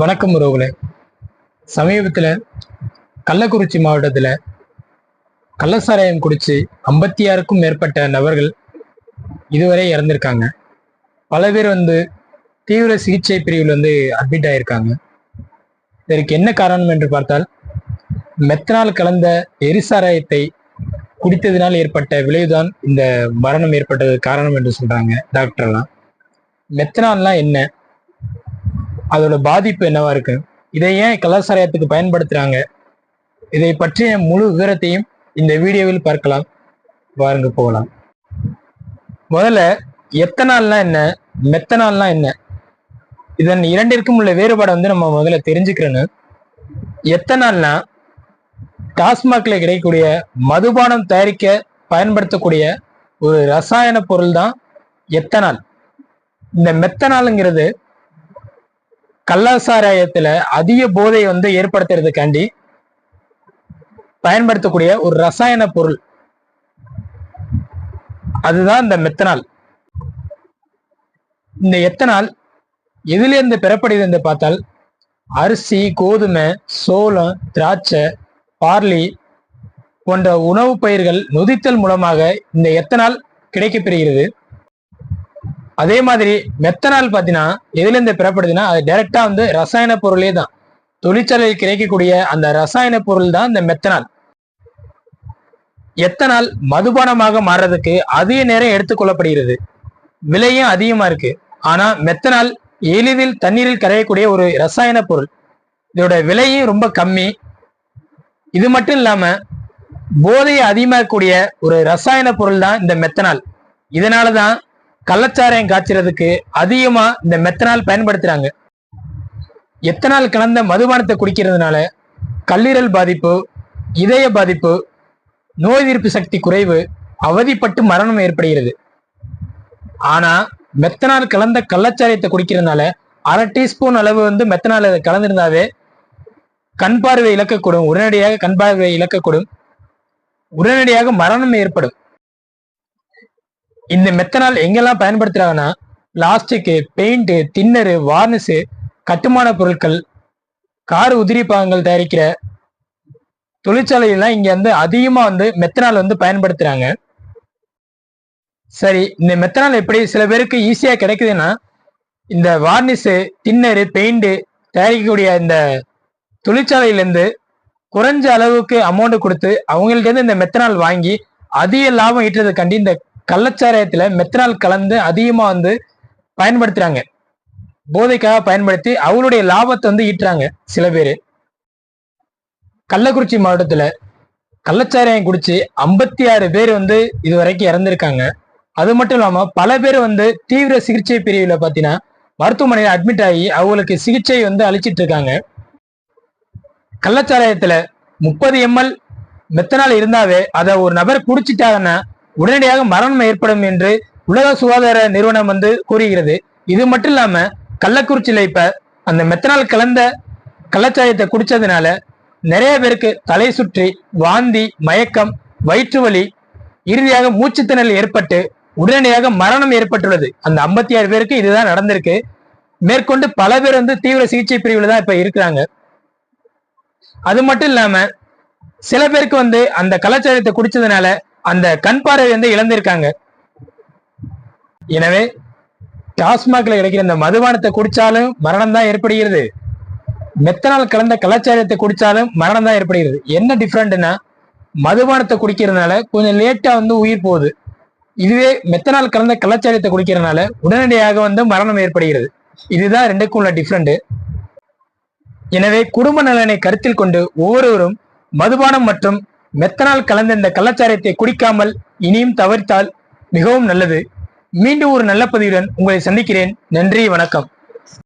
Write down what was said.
வணக்கம் உறவுகளே. சமீபத்தில் கள்ளக்குறிச்சி மாவட்டத்தில் கள்ளசாராயம் குடித்து ஐம்பத்தி ஆறுக்கும் மேற்பட்ட நபர்கள் இதுவரை இறந்திருக்காங்க. பல பேர் வந்து தீவிர சிகிச்சை பிரிவில் வந்து அட்மிட் ஆகியிருக்காங்க இதற்கு என்ன காரணம் என்று பார்த்தால் மெத்தனால் கலந்த எரிசாராயத்தை குடித்ததினால் ஏற்பட்ட விளைவுதான் இந்த மரணம் ஏற்பட்டது காரணம் என்று சொல்கிறாங்க டாக்டர்லாம். மெத்தனால்லாம் என்ன? அதோட பாதிப்பு என்னவா இருக்கு? இதை ஏன் கலாச்சாரத்துக்கு பயன்படுத்துறாங்க? இதை பற்றிய முழு விவரத்தையும் இந்த வீடியோவில் பார்க்கலாம். வாருங்க போகலாம். முதல்ல எத்தனால்னா என்ன? மெத்தனால்னா என்ன? இதன் இரண்டிற்கும் உள்ள வேறுபாடை வந்து நம்ம முதல்ல தெரிஞ்சுக்கிறோன்னு எத்தனால்னா டாஸ்மாக்ல கிடைக்கக்கூடிய மதுபானம் தயாரிக்க பயன்படுத்தக்கூடிய ஒரு ரசாயன பொருள் தான் எத்தனால். இந்த மெத்தனாலுங்கிறது கள்ளசாராயத்துல அதிக போதை வந்து ஏற்படுத்துறதுக்காண்டி பயன்படுத்தக்கூடிய ஒரு ரசாயன பொருள். அதுதான் இந்த மெத்தனால் இந்த எத்தனால் எதிலிருந்து பெறப்படுகிறது என்று பார்த்தால் அரிசி கோதுமை சோளம் திராட்சை பார்லி போன்ற உணவுப் பயிர்கள் நொதித்தல் மூலமாக இந்த எத்தனால் கிடைக்கப்பெறுகிறது அதே மாதிரி மெத்தனால் பார்த்தீங்கன்னா எதுலேருந்து பெறப்படுதுன்னா அது டைரெக்டாக வந்து ரசாயன பொருளே தான் தொழிற்சாலையில் கிடைக்கக்கூடிய அந்த ரசாயன பொருள் தான் இந்த மெத்தனால் எத்தனால் மதுபானமாக மாறுறதுக்கு அதிக நேரம் எடுத்துக்கொள்ளப்படுகிறது. விலையும் அதிகமா இருக்கு. ஆனா மெத்தனால் எளிதில் தண்ணீரில் கரையக்கூடிய ஒரு ரசாயன பொருள். இதோட விலையும் ரொம்ப கம்மி. இது மட்டும் இல்லாம போதையை அதிகமாகக்கூடிய ஒரு ரசாயன பொருள் தான் இந்த மெத்தனால் இதனாலதான் கள்ளச்சாராயம் காய்ச்சறதுக்கு அதிகமா இந்த மெத்தனால் பயன்படுத்துறாங்க. எத்தனால் கலந்த மதுபானத்தை குடிக்கிறதுனால கல்லீரல் பாதிப்பு இதய பாதிப்பு நோய் எதிர்ப்பு சக்தி குறைவு அவதிப்பட்டு மரணம் ஏற்படுகிறது. ஆனா மெத்தனால் கலந்த கள்ளச்சாரியத்தை குடிக்கிறதுனால அரை டீஸ்பூன் அளவு வந்து மெத்தனால் கலந்திருந்தாவே கண் பார்வை இழக்கக்கூடும் உடனடியாக கண் பார்வை இழக்கக்கூடும் உடனடியாக மரணம் ஏற்படும். இந்த மெத்தனால் எங்கெல்லாம் பயன்படுத்துறாங்கன்னா பிளாஸ்டிக் பெயிண்ட் தின்னரு வார்னிஷு கட்டுமான பொருட்கள் கார் உதிரி பாகங்கள் தயாரிக்கிற தொழிற்சாலையெல்லாம் இங்க வந்து அதிகமா வந்து மெத்தனால் வந்து பயன்படுத்துறாங்க. சரி இந்த மெத்தனால் எப்படி சில பேருக்கு ஈஸியா கிடைக்குதுன்னா இந்த வார்னிஷு தின்னரு பெயிண்ட் தயாரிக்கக்கூடிய இந்த தொழிற்சாலையிலேருந்து குறைஞ்ச அளவுக்கு அமௌண்ட் கொடுத்து அவங்கள்ட்ட இருந்து இந்த மெத்தனால் வாங்கி அதிக லாபம் ஈட்டுறதுக்காண்டி இந்த கள்ளச்சாராயத்துல மெத்தனால் கலந்து அதிகமா வந்து பயன்படுத்துறாங்க. போதைக்காக பயன்படுத்தி அவங்களுடைய லாபத்தை வந்து ஈட்டுறாங்க சில பேர். கள்ளக்குறிச்சி மாவட்டத்துல கள்ளச்சாராயம் குடிச்சு ஐம்பத்தி ஆறு பேர் வந்து இது வரைக்கும் இறந்திருக்காங்க. அது மட்டும் இல்லாம பல பேர் வந்து தீவிர சிகிச்சை பிரிவுல பாத்தீங்கன்னா மருத்துவமனையில் அட்மிட் ஆகி அவங்களுக்கு சிகிச்சை வந்து அழிச்சிட்டு இருக்காங்க. கள்ளச்சாராயத்துல முப்பது எம்எல் மெத்தனால் இருந்தாவே அதை ஒரு நபர் குடிச்சிட்டாங்கன்னா உடனடியாக மரணம் ஏற்படும் என்று உலக சுகாதார நிறுவனம் வந்து கூறுகிறது. இது மட்டும் இல்லாம கள்ளக்குறிச்சியில இப்ப அந்த மெத்தனால் கலந்த கள்ளச்சாயத்தை குடிச்சதுனால நிறைய பேருக்கு தலை சுற்றி வாந்தி மயக்கம் வயிற்று வலி இறுதியாக மூச்சுத்திணல் ஏற்பட்டு உடனடியாக மரணம் ஏற்பட்டுள்ளது. அந்த ஐம்பத்தி ஆறு பேருக்கு இதுதான் நடந்திருக்கு. மேற்கொண்டு பல பேர் வந்து தீவிர சிகிச்சை பிரிவுல தான் இப்ப இருக்கிறாங்க. அது மட்டும் இல்லாம சில பேருக்கு வந்து அந்த கலாச்சாரத்தை குடிச்சதுனால அந்த கண் பார்வை வந்து இழந்திருக்காங்க. எனவே டாஸ்மாக்ல கிடைக்கிற இந்த மதுபானத்தை குடிச்சாலும் மரணம் தான் ஏற்படுகிறது. மெத்தனால் கலந்த கலாச்சாரத்தை குடிச்சாலும் மரணம் தான் ஏற்படுகிறது. என்ன டிஃப்ரெண்ட்னா மதுபானத்தை குடிக்கிறதுனால கொஞ்சம் லேட்டா வந்து உயிர் போகுது. இதுவே மெத்தனால் கலந்த கலாச்சாரத்தை குடிக்கிறதுனால உடனடியாக வந்து மரணம் ஏற்படுகிறது. இதுதான் ரெண்டுக்கும் உள்ள டிஃப்ரெண்ட் எனவே குடும்ப நலனை கருத்தில் கொண்டு ஒவ்வொருவரும் மதுபானம் மற்றும் மெத்தனால் கலந்த இந்த கள்ளச்சாரத்தை குடிக்காமல் இனியும் தவிர்த்தால் மிகவும் நல்லது. மீண்டும் ஒரு நல்ல பதிவுடன் உங்களை சந்திக்கிறேன். நன்றி வணக்கம்.